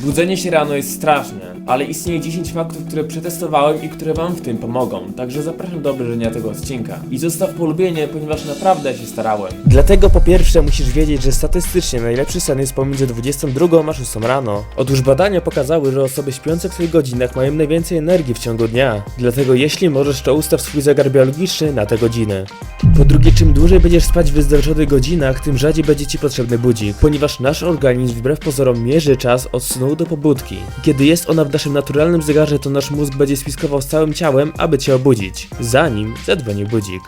Budzenie się rano jest straszne, ale istnieje 10 faktów, które przetestowałem i które wam w tym pomogą, także zapraszam do obejrzenia tego odcinka. I zostaw polubienie, ponieważ naprawdę się starałem. Dlatego po pierwsze musisz wiedzieć, że statystycznie najlepszy sen jest pomiędzy 22 a 6 rano. Otóż badania pokazały, że osoby śpiące w tych godzinach mają najwięcej energii w ciągu dnia. Dlatego jeśli możesz, to ustaw swój zegar biologiczny na te godziny. Po drugie, czym dłużej będziesz spać w wyznaczonych godzinach, tym rzadziej będzie ci potrzebny budzik, ponieważ nasz organizm wbrew pozorom mierzy czas od snu do pobudki. Kiedy jest ona w naszym naturalnym zegarze, to nasz mózg będzie spiskował z całym ciałem, aby cię obudzić, zanim zadzwoni budzik.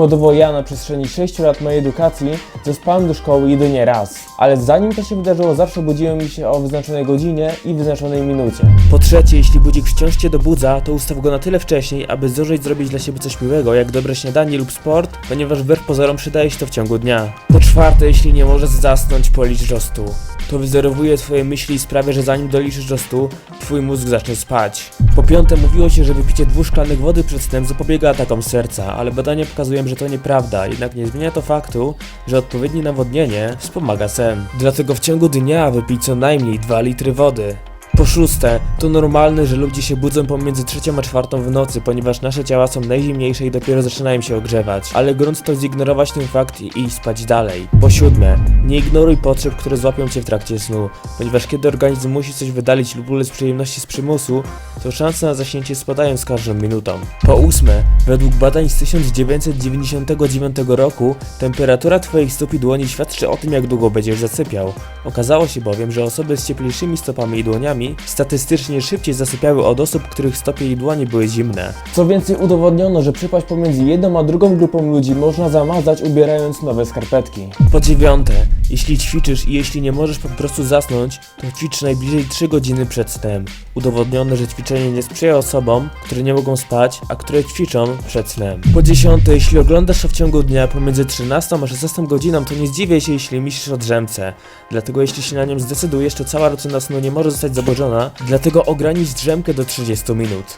Przykładowo ja na przestrzeni 6 lat mojej edukacji zaspałem do szkoły jedynie raz, ale zanim to się wydarzyło zawsze budziłem się o wyznaczonej godzinie i wyznaczonej minucie. Po trzecie, jeśli budzik wciąż cię dobudza, to ustaw go na tyle wcześniej, aby zdążyć zrobić dla siebie coś miłego, jak dobre śniadanie lub sport, ponieważ wbrew pozorom przydaje się to w ciągu dnia. Po czwarte, jeśli nie możesz zasnąć, policz do stu. To wyzerowuje twoje myśli i sprawia, że zanim doliczysz do twój mózg zacznie spać. Po piąte, mówiło się, że wypicie dwóch szklanek wody przed snem zapobiega atakom serca, ale badania pokazują, że to nieprawda, jednak nie zmienia to faktu, że odpowiednie nawodnienie wspomaga sen. Dlatego w ciągu dnia wypij co najmniej 2 litry wody. Po szóste, to normalne, że ludzie się budzą pomiędzy trzecią a czwartą w nocy, ponieważ nasze ciała są najzimniejsze i dopiero zaczynają się ogrzewać. Ale grunt to zignorować ten fakt i iść spać dalej. Po siódme, nie ignoruj potrzeb, które złapią cię w trakcie snu, ponieważ kiedy organizm musi coś wydalić lub ulec przyjemności z przymusu, to szanse na zaśnięcie spadają z każdą minutą. Po ósme, według badań z 1999 roku, temperatura twoich stóp i dłoni świadczy o tym, jak długo będziesz zasypiał. Okazało się bowiem, że osoby z cieplejszymi stopami i dłoniami statystycznie szybciej zasypiały od osób, których stopy i dłonie były zimne. Co więcej udowodniono, że przypaść pomiędzy jedną a drugą grupą ludzi można zamazać ubierając nowe skarpetki. Po dziewiąte, jeśli ćwiczysz i jeśli nie możesz po prostu zasnąć, to ćwicz najbliżej 3 godziny przed snem. Udowodniono, że ćwiczenie nie sprzyja osobom, które nie mogą spać, a które ćwiczą przed snem. Po dziesiąte, jeśli oglądasz to w ciągu dnia pomiędzy 13 a 16 godziną, to nie zdziwię się, jeśli myślisz o drzemce. Dlatego jeśli się na nią zdecydujesz, to cała rutyna snu nie może zostać zaburzona, dlatego ogranicz drzemkę do 30 minut.